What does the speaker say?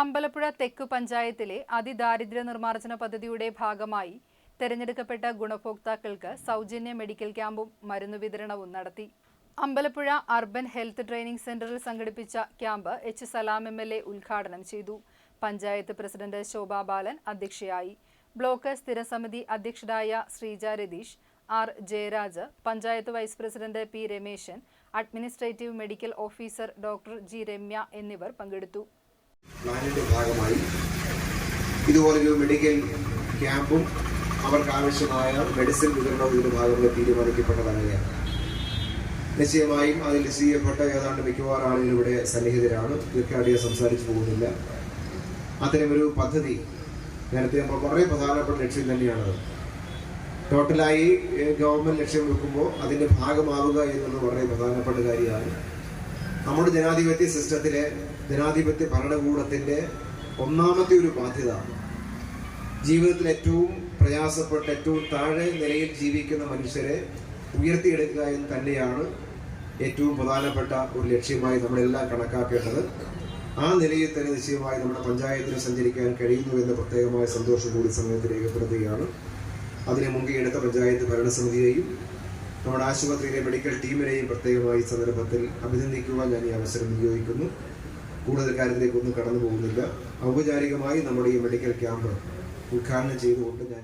അമ്പലപ്പുഴ തെക്ക് പഞ്ചായത്തിലെ അതിദാരിദ്ര്യ നിർമ്മാർജന പദ്ധതിയുടെ ഭാഗമായി തെരഞ്ഞെടുക്കപ്പെട്ട ഗുണഭോക്താക്കൾക്ക് സൗജന്യ മെഡിക്കൽ ക്യാമ്പും മരുന്ന് വിതരണവും നടത്തി. അമ്പലപ്പുഴ അർബൻ ഹെൽത്ത് ട്രെയിനിംഗ് സെന്ററിൽ സംഘടിപ്പിച്ച camp H Salam M L A ഉദ്ഘാടനം ചെയ്തു. പഞ്ചായത്ത് പ്രസിഡന്റ് ശോഭാ ബാലൻ അധ്യക്ഷയായി. ബ്ലോക്ക് സ്ഥിരസമിതി അധ്യക്ഷരായ Sreeja Ratheesh R Jayaraj panchayat vice president P Rameshan administrative medical officer doctor G Ramya എന്നിവർ പങ്കെടുത്തു. പ്ലാനിന്റെ ഭാഗമായി. ഇതുപോലൊരു മെഡിക്കൽ ക്യാമ്പും അവർക്ക് ആവശ്യമായ മെഡിസിൻ വിതരണവും ഇതിന്റെ ഭാഗമായി തീരുമാനിക്കപ്പെട്ടതാണ് നിശ്ചയമായും അതിൽ ചെയ്യപ്പെട്ട ഏതാണ്ട് മിക്കവാറും ആളുകൾ ഇവിടെ സന്നിഹിതരാണ്. ദീർഘാടിയെ സംസാരിച്ചു പോകുന്നില്ല. അത്തരമൊരു പദ്ധതി നേരത്തെ നമ്മൾ വളരെ പ്രധാനപ്പെട്ട ലക്ഷ്യം തന്നെയാണത്. ടോട്ടലായി ഗവൺമെന്റ് ലക്ഷ്യം വെക്കുമ്പോൾ അതിന്റെ ഭാഗമാവുക എന്നുള്ളത് വളരെ പ്രധാനപ്പെട്ട കാര്യമാണ്. നമ്മുടെ ജനാധിപത്യ സിസ്റ്റത്തിലെ ജനാധിപത്യ ഭരണകൂടത്തിന്റെ ഒന്നാമത്തെ ഒരു ബാധ്യത ജീവിതത്തിൽ ഏറ്റവും പ്രയാസപ്പെട്ട ഏറ്റവും താഴെ നിലയിൽ ജീവിക്കുന്ന മനുഷ്യരെ ഉയർത്തിയെടുക്കുക എന്ന് തന്നെയാണ് ഏറ്റവും പ്രധാനപ്പെട്ട ഒരു ലക്ഷ്യമായി നമ്മളെല്ലാം കണക്കാക്കേണ്ടത്. ആ നിലയിൽ തന്നെ നിശ്ചയമായി നമ്മുടെ പഞ്ചായത്തിന് സഞ്ചരിക്കാൻ കഴിയുന്നു എന്ന പ്രത്യേകമായ സന്തോഷം കൂടി സമയത്ത് രേഖപ്പെടുത്തുകയാണ്. അതിനെ മുൻകൈയെടുത്ത പഞ്ചായത്ത് ഭരണസമിതിയെയും നമ്മുടെ ആശുപത്രിയിലെ മെഡിക്കൽ ടീമിനെയും പ്രത്യേകമായി സന്ദർഭത്തിൽ അഭിനന്ദിക്കുവാൻ ഞാൻ ഈ അവസരം വിനിയോഗിക്കുന്നു. കൂടുതൽ കാര്യത്തിലേക്കൊന്നും കടന്നു പോകുന്നില്ല ഔപചാരികമായി നമ്മുടെ ഈ മെഡിക്കൽ ക്യാമ്പ് ഉദ്ഘാടനം ചെയ്തുകൊണ്ട് ഞാൻ